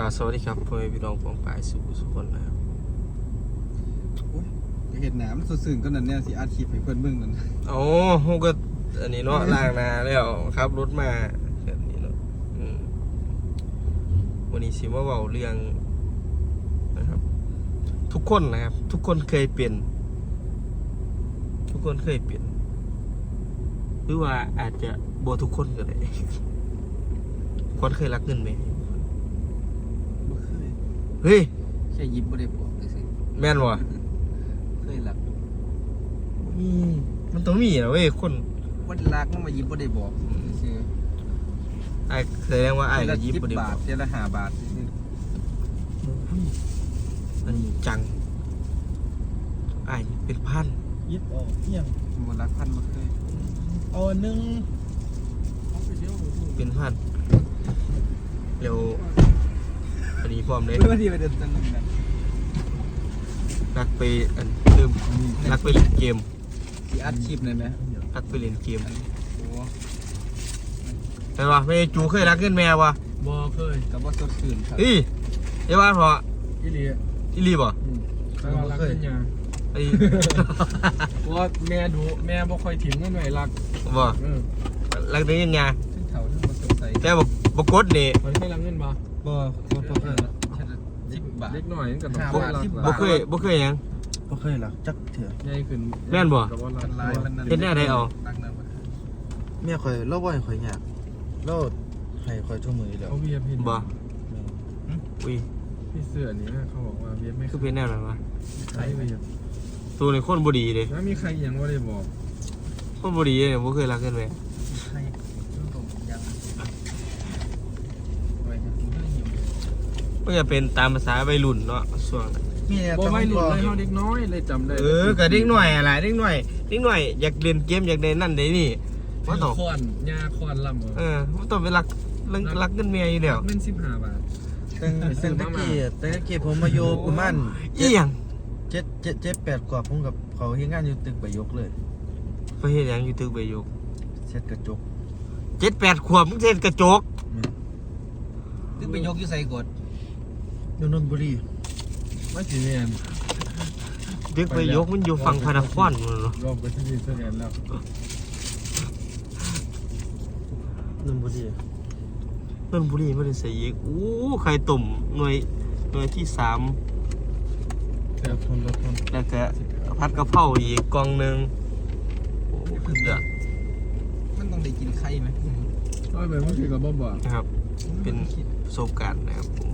ครับสวัสดีครับพ่อแม่พี่น้องปองปายสู่สุคนนะครับจะเห็นหนามนสดสื่นก็นั่นเนี่ยสิอาชีพให้เพื่อนเบิ่งนั่นโอ้ผมก็อันนี้เนาะล้างหนาแล้วครับรถมาแบบนี้เนาะอืมวันนี้สิมาเว้าเรื่องนะครับ ทุกคนนะครับ ทุกคนเคยเปลี่ยนทุกคนเคยเปลี่ยนหรือว่าอาจจะบ่ทุกคนก็ได้คนเคยรักเงินไหมบ่เคย เฮ้ยแค่ยิบบ่ได้บอกเลยสิแม่นวะเคยหลักอืมมันต้องมีนะเว้ยคนวันรักมันมายิบบ่ได้บอกคือไอ้แสดงว่าไอ้เดือนก็ละยิบสิบบ่ได้บาทเดือนละห้าบาทซื่ออันนี้จังไอ้เป็นพันยิบออกเที่ยงๆบ่รักพันบ่เคยเอาอันหนึงเป็นพันเร็วอั นนี้พร้อมเลยเพื่อที่ไปเดินตลาดนะนักไปอันเริ่มนักไปเล่นเกมสิอัดคลิปนั่นนะนักไปเล่นเกมโอ้เห็นปะไม่จูเคยรักเงินแม่วะบ่เคยก็บ่สดชื่นครับเฮ้ยไอ้ว่าพออีหลีอีรีบ่แต่ว่ารักเป็นหยังไอ้เพราะว่าแม่ดูแม่บ่ค่อยถิ่มเงินไว้รักบ่เออรักได้ยังไงซึ่งเฒ่าทั้งบ่สงสัยแต่บอก บกดนี่มันเคยรักเงินบ่บ่บ่บ่เคยแค่10บาทเล็กหน่อยมันก็ต้องห้าเคยบาทรักสิบล่ะบาบ่ทเคยบ่เคยหยังบ่เคยหรอกจักเถื่อใหญ่ขึ้นแม่นบ่ก็บ่รักมันลายมันนั่นเฮ็ดแนวใดเอารักนั่นบ่เมียข่อยเล่าบ่ให้ข่อยยากเล่าให้ข่อยทุกมื้ออยู่แล้วเขาเวียบเห็นบ่แม่นอุ้ยพี่เสื้อนี่นะเขาบอกว่าเวียบไม่คือเป็นแนวนั้นวะใครเวียบตัวนี้คนบ่ดีเด้แล้วมีใครยังบ่ได้บอกคนบ่ดีเนี่ยบ่เคยรักเงินแม่ให้ต้องตรงยังไว้ครับผมก็หิว ก็จะเป็นตามภาษาวัยรุ่นเนาะช่วงนั้นเมียบ่ต้องไม่หลุดบอกเลยเฮาเด็กน้อยเลยจำได้เออก็เด็กหน่อยอะไรเด็กหน่อยเด็กหน่อยอยากเล่นเกมอยากได้นั่นได้นี่ว่าต้องคอนยาคอนลำเออว่าต้องไปรักรักรักเงินเมียอยู่เดียวเงิน15บาท ตั้งตั้งแตะกี้ตั้งแตะกี้ผมมาอยู่ประมาณอีหยังเจ็ดเจ็ดเจ็ดแปดกว่าผมกับเขาเฮ็ดงานอยู่ตึกใบยกเลยไปเฮ็ดหยังอยู่ตึกใบยกเช็ดกระจก เจ็ดแปดขวบมึงเซ็นกระจกตึกไปยกอยู่ใส่กด อยู่นนทบุรีมาสิเนี่ยตึกใบยกมันอยู่ฝั่งพระนครนู่นเนาะรอบไปที่นี่เสถียรแล้วนนทบุรีเพิ่นบุรีไม่ได้ใส่อีกอู้ไข่ตุ่มหน่วยหน่วยที่สามแถบทนรถทนแล้วก็ผัดกะเพราอีกกล่องหนึงโอ้ขึ้นเดือดมันต้องได้กินไข่ไหมก็ไปเมื่อกี้กับบ่บอกนะครับ เป็นประสบการณ์นะครับผม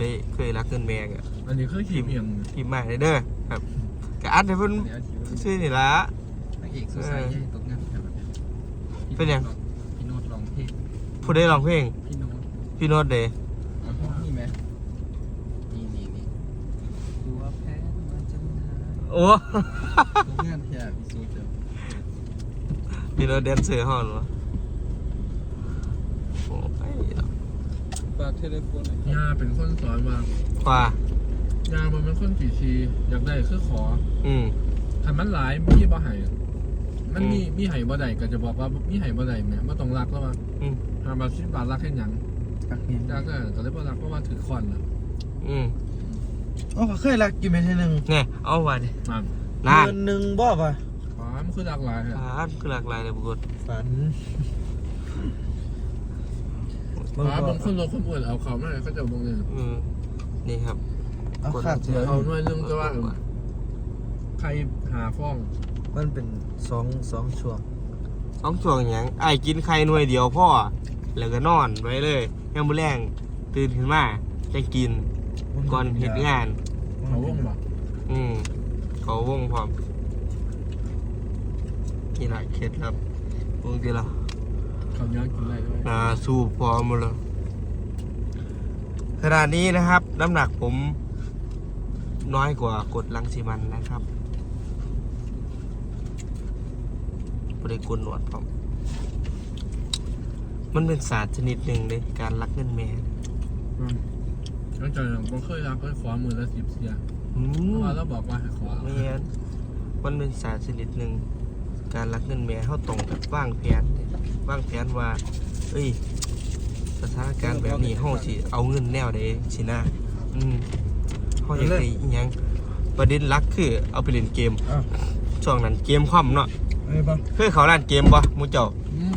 เคยเคยรักเงินแม่กะอันนี้เคยขี่เอียงพิมพ์มาได้เด้อครับกะอัดให้เพิ่นเดี๋ยวอาทิตย์ซื้อนี่ละนางเอกสุดใสใหญ่ตกงานครับเป็นยัง พี่โน้ตร้องเพลงผู้ได้ร้องเพลง พี่โน้ตพี่โน้ตเดย์เอาเพลงนี่ไหมนี่นี่นี่ตัวแพ้มาจนหายโอ้ตกงานแค่พิสูจน์เดียวพี่โน้ตแดนเซอร์ฮอนวะโอ้ย ฝากเทเลโฟนหน่อยยาเป็นคนสอนมาว่ายามันเป็นคนขี่ชีอยากได้คือขออืมถ้ามันหลายมีบ่ให้มันมีอืมมีให้บ่ได้ก็จะบอกว่ามีให้บ่ได้แหม่บ่ต้องรักแล้วว่าอืมห้าบาท10บาทรักแค่หยังรักเมียยาก็ก็เลยบ่รักเพราะว่าถือคอนน่ะอืมโอ้ก็เคยรักอยู่แม่เท่อนึงไงเอาว่าดินั่นนานเดือนหนึงบ่ป่ะขอมันคือหลากหลายอะ อ่าคือหลากหลายเลยบุกดฝัน ขอบางคนรถคนอื่นเอาเขามาเขาจะบ่เงินอืมนี่ครับเอาขาดเสือเอาหน่วยหนึงแต่ว่าใครหาฟ้องมันเป็นสองสองช่วงต้องช่วงหยังไอ้ายกินไข่หน่วยเดียวพ่อแล้วก็นอนไว้เลยยังมื้อแรงตื่นขึ้นมาจะกินก่อนเฮ็ดงาน เขาวงบ่อืมเขาวงพร้อมนี่แหละเคล็ดลับวงที่เราเขาย้อนกินได้ด้วยนาสู้พร้อมหมดเลยขณะนี้นะครับ น้ำหนักผมน้อยกว่ากดลังสีมันนะครับบริกุลหนวดผมมันเป็นศาสตร์ชนิดหนึ่งในการรักเงินแม่อืมแล้วจากนั้นผมเคยรักก็ขอมือละ10เสียอืเพมราะว่าเราบอกว่าให้ขอเมียนมันเป็นศาสตร์ชนิดหนึ่งการรักเงินแม่เขาตรงกับว่างแผน ว่างแผนว่า เอ้ย สถานการณ์แบบนี้เฮาสิเอาเงินแนวใดสินะอืมเฮาอยากได้อิหยังประเด็นหลักคือเอาไปเล่นเกม อะช่วงนั้นเกมคว่ำเนาะไอ้บ้างเคยเข้าร้านเกมบ่หมู่เจ้าอืม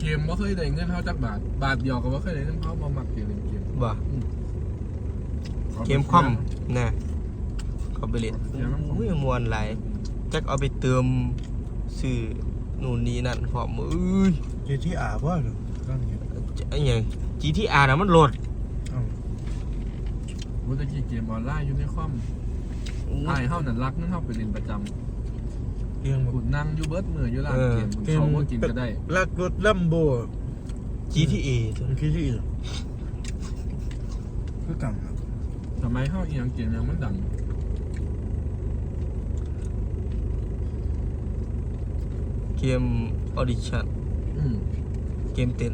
เกมบ่เคยได้เงินเท่าจักบาท บาทเดียวก็บ่เคยได้เงินเท่าบ่มักเกมเล่นเกมบ่เกมคว่ำนะเขาไปเล่นเสียมันอุ้ยมวนหลายจักเอาไปเติมซื้อนู่นนี่นั่นพร้อมเอ้ย เจที่อาบ่หรือตั้งอยู่ไอ้หยัง GTR น่ะมันโหลดเอ้าบ่ตะกี้เกมออนไลน์อยู่ในคอมอ้ายเฮานั่นรักนึงเฮาไปเล่นประจำเรียงบ่กูนั่งอยู่เบิดมื้ออยู่ร้านเกมเขาบ่กินก็ได้ลักรถลัมโบ GTA ตัวมันนั้นคือที่อื่นคือกันครับสมัยเฮาอีหยังเกมยังมันดังเกม Audition อืม เกมเต้น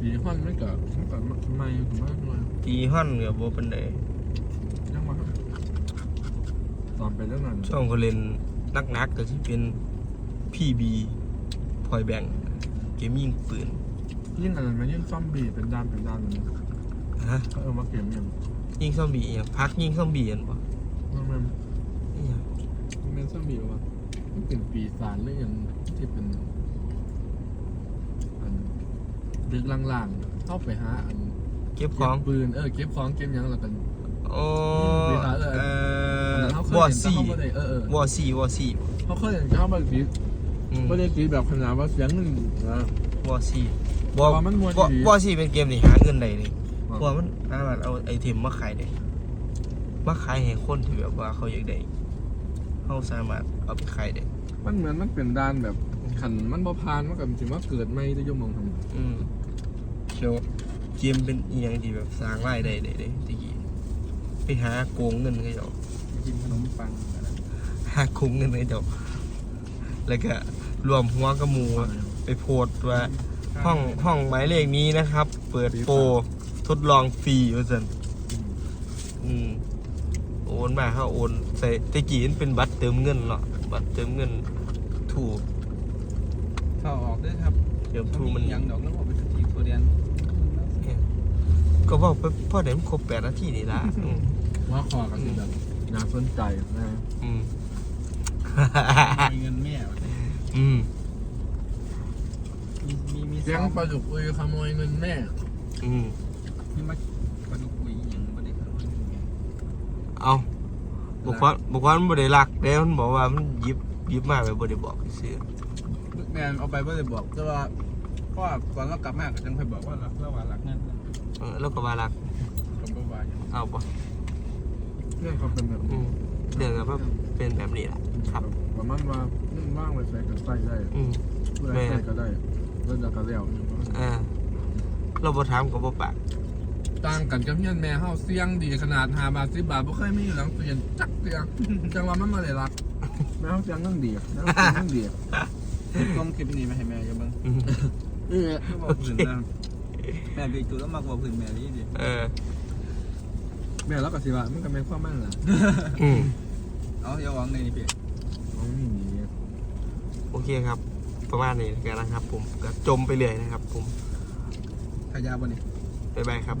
ปีฮอนมันก็มันก็ใหม่ถึงมากหน่อยตีฮ้อนก็บ่ปานใดยังว่าตอนไปเรื่องนั้นช่วงเขาเล่นนักๆก็สิเป็น PB พอยแบงเกมยิงปืนยิ่งอันนั้นมันยิ่งซอมบี้เป็นด้านเป็นด้านเลยนะฮะเขาเออมาเกมยังยิงซอมบี้อีหยังพักยิงซอมบี้อันบ่มันมันอีหยังมันเป็นซอมบี้วะมันเป็นปีศาจหรือยังที่เป็นอัน ดึกล่างๆเข้าไปหาอันเก็บขเก็อบงปืนเออเก็บของเก็บหยังแล้วกัน โอ้ปีศาจเออเอ่อันอนั้นเขาเคยวอเห็นแต่ซี่เขาไม่ได้เออเออวอซี่วอซี่เขาเคยเห็นเขาแบบนี้อืมไม่ได้ตีแบบขนาดว่าเสียงหนึ่งนะ วอซี่เพราะว่ามันม่วนวอดี วอซี่เป็นเกมที่หาเงินได้เลยเพราะว่ามันสามารถเอาไอเทมมาขายได้มาขายให้คนที่แบบว่าเขาอยากได้เขาสามารถเอาไปขายได้มันเหมือนมันเป็นด้านแบบขันมันบ่พานมันกับจริงว่าเกิดไม่ได้ยมมองทำอืม เชียวเกมเป็นอีหยังที่แบบสร้างรายได้ได้เลยตะกี้ไปหาโกงเงินเขาเจ้ากินขนมปังอะไรหาโกงเงินเขาเจ้าแล้วก็รวมหัวกับหมูไปโพสต์ว่าห้องห้องหมายเลขนี้นะครับ เปิดโปรทดลองฟรีว่าสันอืมโอนมาเขาโอนใส่ตะกี้มันเป็นบัตรเติมเงินเนาะบัตรเติมเงินถูกเข้าออกด้วยครับเติมถูกมัมันนยังดอกแล้วบอกไปสกีตัวเดียน ก็บอกไปพ่อเดี๋ยวมันครบแปดนาทีนี่ละอืมว่าคอกันสิแบบน่าสนใจนะอืม มีเงินแม่อืมมีมีมีเสียงปลาดุกอุยขโมยเงินแม่อืม มีมาปลาดุกอุยอย่างบ่ได้ครับเอาบุคคลบุคคลมันบ่ได้รักเด้มันบอกว่ามันหยิบหยิบมาแบบบ่ได้บอกซื่อแม่เอาไปบ่ได้บอกแต่ว่าเพราะว่าก่อนเรากลับมาก็จังค่อยบอกว่าเราเราว่ารักเงินเออแล้วก็ว่ารักกับบ่ว่าอย่างเอาปะเรื่องเขาเป็นแบบอืนี้มเรื่องก็แบบเป็นแบบนี้แหละครับ ประมาณว่านึ่งว่างไว้ใส่กันใส่ได้อืม เพื่อใส่ก็ได้เรื่องจากกระเลี้ยวอ่าเราบ่ถามก็บ่ปากต่างกันกับเฮียนแม่เฮาเสียงดีขนาด5บาท10บาทบ่เคยมีอยู่หลังเตียนจักเตียงจังว่ามันมาได้รักแม่เฮาเสียงนั่งดีแม่เฮาเสียงนั่งดีลงคลิปนี้มาให้แม่อย่าเบิ่ง อืม เออก็บอกพื้นนะแม่บิ๊กตัวแล้วมักบอกพื้นแม่นี่ดิเออแม่แล้วก็สิว่ามันก็แม่นความมั่นล่ะอืมเอาอย่าหวังในนี่พี่อ๋อนี่โอเคครับ ประมาณนี้กันนะครับ ผมก็จมไปเรื่อยนะครับ ผมขายาบ่นี่บ๊ายบายครับ